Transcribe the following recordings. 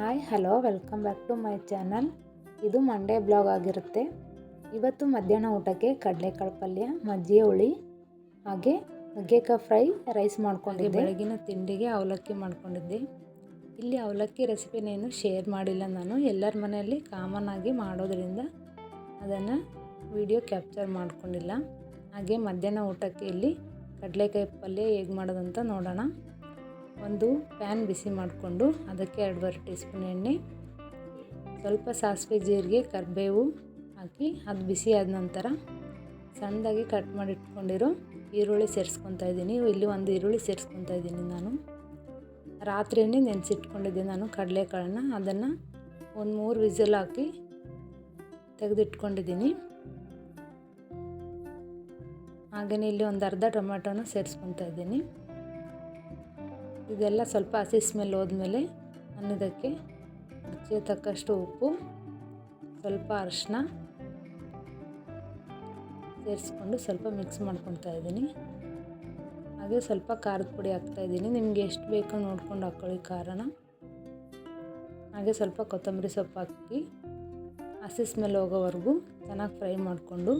Hi hello welcome back to my channel ಇದು Monday blog ಆಗಿರುತ್ತೆ. ಇವತ್ತು ಮಧ್ಯಾಹ್ನ ಊಟಕ್ಕೆ ಕಡಲೆಕಾಳು ಪಲ್ಯ, ಮಜ್ಜಿಗೆ ಹುಳಿ, ಹಾಗೆ ನುಗ್ಗೆಕಾಯಿ ಫ್ರೈ ರೈಸ್ ಮಾಡ್ಕೊಂಡಿದ್ದೆ. ಬೆಳಗಿನ ತಿಂಡಿಗೆ ಅವಲಕ್ಕಿ ಮಾಡ್ಕೊಂಡಿದ್ದೆ. ಇಲ್ಲಿ ಅವಲಕ್ಕಿ ರೆಸಿಪಿನೇನು ಶೇರ್ ಮಾಡಿಲ್ಲ ನಾನು. ಎಲ್ಲರ ಮನೆಯಲ್ಲಿ ಕಾಮನ್ ಆಗಿ ಮಾಡೋದ್ರಿಂದ ಅದನ್ನು ವಿಡಿಯೋ ಕ್ಯಾಪ್ಚರ್ ಮಾಡ್ಕೊಂಡಿಲ್ಲ. ಹಾಗೆ ಮಧ್ಯಾಹ್ನ ಊಟಕ್ಕೆ ಇಲ್ಲಿ ಕಡಲೆಕಾಯಿ ಪಲ್ಯ ಹೇಗೆ ಮಾಡೋದಂತ ನೋಡೋಣ. ಒಂದು ಪ್ಯಾನ್ ಬಿಸಿ ಮಾಡಿಕೊಂಡು ಅದಕ್ಕೆ ಎರಡೂವರೆ ಟೀ ಸ್ಪೂನ್ ಎಣ್ಣೆ, ಸ್ವಲ್ಪ ಸಾಸಿವೆ ಜೀರಿಗೆ, ಕರಿಬೇವು ಹಾಕಿ ಅದು ಬಿಸಿ ಆದ ನಂತರ ಸಣ್ಣದಾಗಿ ಕಟ್ ಮಾಡಿ ಇಟ್ಕೊಂಡಿರೋ ಈರುಳ್ಳಿ ಸೇರಿಸ್ಕೊತಾ ಇದ್ದೀನಿ. ಇಲ್ಲಿ ಒಂದು ಈರುಳ್ಳಿ ಸೇರಿಸ್ಕೊತಾ ಇದ್ದೀನಿ ನಾನು. ರಾತ್ರಿಯೇ ನೆನೆಸಿಟ್ಕೊಂಡಿದ್ದೆ ನಾನು ಕಡಲೆಕಾಳನ್ನ. ಅದನ್ನು ಒಂದು ಮೂರು ವಿಸಿಲ್ ಹಾಕಿ ತೆಗೆದಿಟ್ಕೊಂಡಿದ್ದೀನಿ. ಹಾಗೆಯೇ ಇಲ್ಲಿ ಒಂದು ಅರ್ಧ ಟೊಮ್ಯಾಟೋನ ಸೇರಿಸ್ಕೊತಾ ಇದ್ದೀನಿ. ಇದೆಲ್ಲ ಸ್ವಲ್ಪ ಹಸಿ ಸ್ಮೆಲ್ ಹೋದ್ಮೇಲೆ ನಾನು ಇದಕ್ಕೆ ರುಚಿಗೆ ತಕ್ಕಷ್ಟು ಉಪ್ಪು, ಸ್ವಲ್ಪ ಅರಿಶಿನ ಸೇರಿಸ್ಕೊಂಡು ಸ್ವಲ್ಪ ಮಿಕ್ಸ್ ಮಾಡ್ಕೊತಾ ಇದ್ದೀನಿ. ಹಾಗೆ ಸ್ವಲ್ಪ ಖಾರದ ಪುಡಿ ಹಾಕ್ತಾಯಿದ್ದೀನಿ ನಿಮಗೆ ಎಷ್ಟು ಬೇಕೋ ನೋಡ್ಕೊಂಡು ಹಾಕ್ಕೊಳ್ಳಿ ಕಾರಣ ಹಾಗೆ ಸ್ವಲ್ಪ ಕೊತ್ತಂಬರಿ ಸೊಪ್ಪು ಹಾಕಿ ಹಸಿ ಸ್ಮೆಲ್ ಹೋಗೋವರೆಗೂ ಚೆನ್ನಾಗಿ ಫ್ರೈ ಮಾಡಿಕೊಂಡು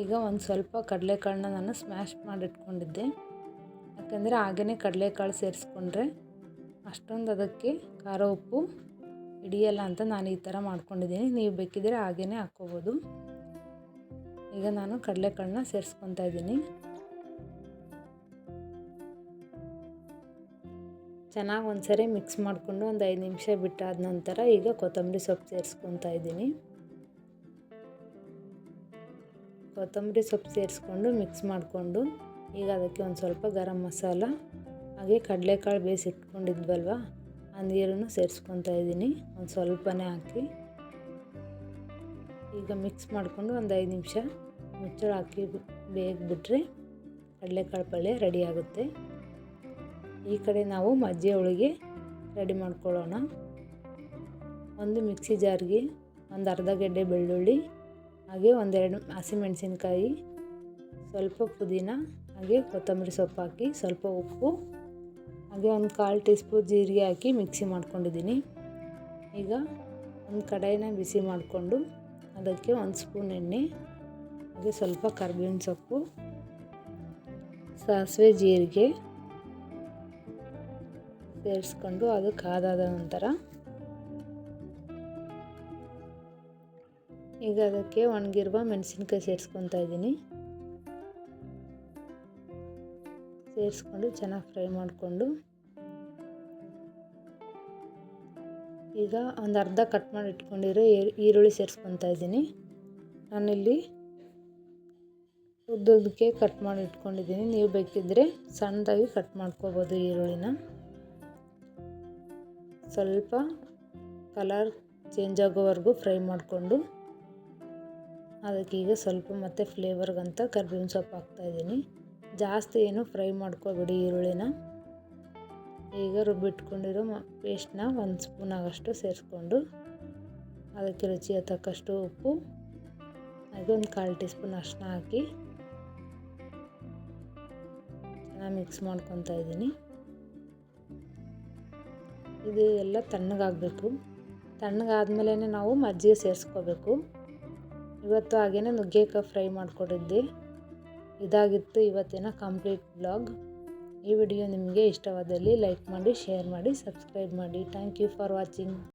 ಈಗ ಒಂದು ಸ್ವಲ್ಪ ಕಡಲೆಕಾಳನ್ನ ನಾನು ಸ್ಮ್ಯಾಶ್ ಮಾಡಿಟ್ಕೊಂಡಿದ್ದೆ. ಯಾಕಂದರೆ ಹಾಗೇ ಕಡಲೆಕಾಳು ಸೇರಿಸ್ಕೊಂಡ್ರೆ ಅಷ್ಟೊಂದು ಅದಕ್ಕೆ ಖಾರ ಉಪ್ಪು ಹಿಡಿಯಲ್ಲ ಅಂತ ನಾನು ಈ ಥರ ಮಾಡ್ಕೊಂಡಿದ್ದೀನಿ. ನೀವು ಬೇಕಿದ್ದರೆ ಹಾಗೇ ಹಾಕ್ಕೋಬೋದು. ಈಗ ನಾನು ಕಡಲೆಕಾಳನ್ನ ಸೇರಿಸ್ಕೊತಾ ಇದ್ದೀನಿ. ಚೆನ್ನಾಗಿ ಒಂದ್ಸರಿ ಮಿಕ್ಸ್ ಮಾಡಿಕೊಂಡು ಒಂದು ಐದು ನಿಮಿಷ ಬಿಟ್ಟಾದ ನಂತರ ಈಗ ಕೊತ್ತಂಬರಿ ಸೊಪ್ಪು ಸೇರಿಸ್ಕೊತಾ ಇದ್ದೀನಿ. ಕೊತ್ತಂಬರಿ ಸೊಪ್ಪು ಸೇರಿಸ್ಕೊಂಡು ಮಿಕ್ಸ್ ಮಾಡಿಕೊಂಡು ಈಗ ಅದಕ್ಕೆ ಒಂದು ಸ್ವಲ್ಪ ಗರಂ ಮಸಾಲ, ಹಾಗೆ ಕಡಲೆಕಾಳು ಬೇಯಿಸಿಟ್ಕೊಂಡಿದ್ವಲ್ವ ಆ ನೀರನ್ನು ಸೇರಿಸ್ಕೊತಾ ಇದ್ದೀನಿ. ಒಂದು ಸ್ವಲ್ಪನೇ ಹಾಕಿ. ಈಗ ಮಿಕ್ಸ್ ಮಾಡಿಕೊಂಡು ಒಂದು ಐದು ನಿಮಿಷ ಮುಚ್ಚಳ ಹಾಕಿ ಬೇಗ ಬಿಟ್ಟರೆ ಕಡಲೆಕಾಳು ಪಲ್ಯ ರೆಡಿ ಆಗುತ್ತೆ. ಈ ಕಡೆ ನಾವು ಮಜ್ಜಿಗೆ ಹೋಳಿಗೆ ರೆಡಿ ಮಾಡ್ಕೊಳ್ಳೋಣ. ಒಂದು ಮಿಕ್ಸಿ ಜಾರ್ಗೆ ಒಂದು ಅರ್ಧ ಗೆಡ್ಡೆ ಬೆಳ್ಳುಳ್ಳಿ, ಹಾಗೆ ಒಂದೆರಡು ಹಸಿಮೆಣಸಿನ್ಕಾಯಿ, ಸ್ವಲ್ಪ ಪುದೀನ ಹಾಗೆ ಕೊತ್ತಂಬರಿ ಸೊಪ್ಪು ಹಾಕಿ ಸ್ವಲ್ಪ ಉಪ್ಪು, ಹಾಗೆ ಒಂದು ಕಾಲು ಟೀ ಸ್ಪೂನ್ ಜೀರಿಗೆ ಹಾಕಿ ಮಿಕ್ಸಿ ಮಾಡ್ಕೊಂಡಿದ್ದೀನಿ. ಈಗ ಒಂದು ಕಡಾಯಿನ ಬಿಸಿ ಮಾಡಿಕೊಂಡು ಅದಕ್ಕೆ ಒಂದು ಸ್ಪೂನ್ ಎಣ್ಣೆ, ಹಾಗೆ ಸ್ವಲ್ಪ ಕರ್ಬೇವಿನ ಸೊಪ್ಪು, ಸಾಸಿವೆ ಜೀರಿಗೆ ಸೇರಿಸ್ಕೊಂಡು ಅದು ಕಾದಾದ ನಂತರ ಈಗ ಅದಕ್ಕೆ ಒಣಗಿರುವ ಮೆಣಸಿನ್ಕಾಯಿ ಸೇರಿಸ್ಕೊತಾ ಇದ್ದೀನಿ. ಸೇರಿಸ್ಕೊಂಡು ಚೆನ್ನಾಗಿ ಫ್ರೈ ಮಾಡಿಕೊಂಡು ಈಗ ಒಂದು ಅರ್ಧ ಕಟ್ ಮಾಡಿ ಇಟ್ಕೊಂಡಿರೋ ಈರುಳ್ಳಿ ಸೇರಿಸ್ಕೊತಾ ಇದ್ದೀನಿ. ನಾನಿಲ್ಲಿ ಉದ್ದುದಕ್ಕೆ ಕಟ್ ಮಾಡಿ ಇಟ್ಕೊಂಡಿದ್ದೀನಿ. ನೀವು ಬೇಕಿದ್ದರೆ ಸಣ್ಣದಾಗಿ ಕಟ್ ಮಾಡ್ಕೋಬೋದು ಈರುಳ್ಳಿನ. ಸ್ವಲ್ಪ ಕಲರ್ ಚೇಂಜ್ ಆಗೋವರೆಗೂ ಫ್ರೈ ಮಾಡಿಕೊಂಡು ಅದಕ್ಕೀಗ ಸ್ವಲ್ಪ ಮತ್ತೆ ಫ್ಲೇವರ್ಗಂತ ಕರ್ಬೇವಿನ ಸೊಪ್ಪು ಹಾಕ್ತಾಯಿದ್ದೀನಿ ಜಾಸ್ತಿ ಏನು ಫ್ರೈ ಮಾಡ್ಕೋಬೇಡಿ ಈರುಳ್ಳಿನ. ಈಗ ರುಬ್ಬಿಟ್ಕೊಂಡಿರೋ ಪೇಸ್ಟ್ನ ಒಂದು ಸ್ಪೂನ್ ಆಗಷ್ಟು ಸೇರಿಸ್ಕೊಂಡು ಅದಕ್ಕೆ ರುಚಿಯ ತಕ್ಕಷ್ಟು ಉಪ್ಪು, ಹಾಗೆ ಒಂದು ಕಾಲು ಟೀ ಸ್ಪೂನ್ ಅರ್ಶಿನ ಹಾಕಿ ಚೆನ್ನಾಗಿ ಮಿಕ್ಸ್ ಮಾಡ್ಕೊತಾ ಇದ್ದೀನಿ. ಇದು ಎಲ್ಲ ತಣ್ಣಗಾಗಬೇಕು. ತಣ್ಣಗಾದ್ಮೇಲೆ ನಾವು ಮಜ್ಜಿಗೆ ಸೇರಿಸ್ಕೋಬೇಕು. ಇವತ್ತು ಹಾಗೇ ನುಗ್ಗೆಕಾಯಿ ಫ್ರೈ ಮಾಡಿಕೊಟ್ಟಿದ್ದೆ. ಇದಾಗಿತ್ತು ಇವತ್ತಿನ ಕಂಪ್ಲೀಟ್ ಬ್ಲಾಗ್. ಈ ವಿಡಿಯೋ ನಿಮಗೆ ಇಷ್ಟವಾದಲ್ಲಿ ಲೈಕ್ ಮಾಡಿ, ಶೇರ್ ಮಾಡಿ, ಸಬ್ಸ್ಕ್ರೈಬ್ ಮಾಡಿ. Thank you for watching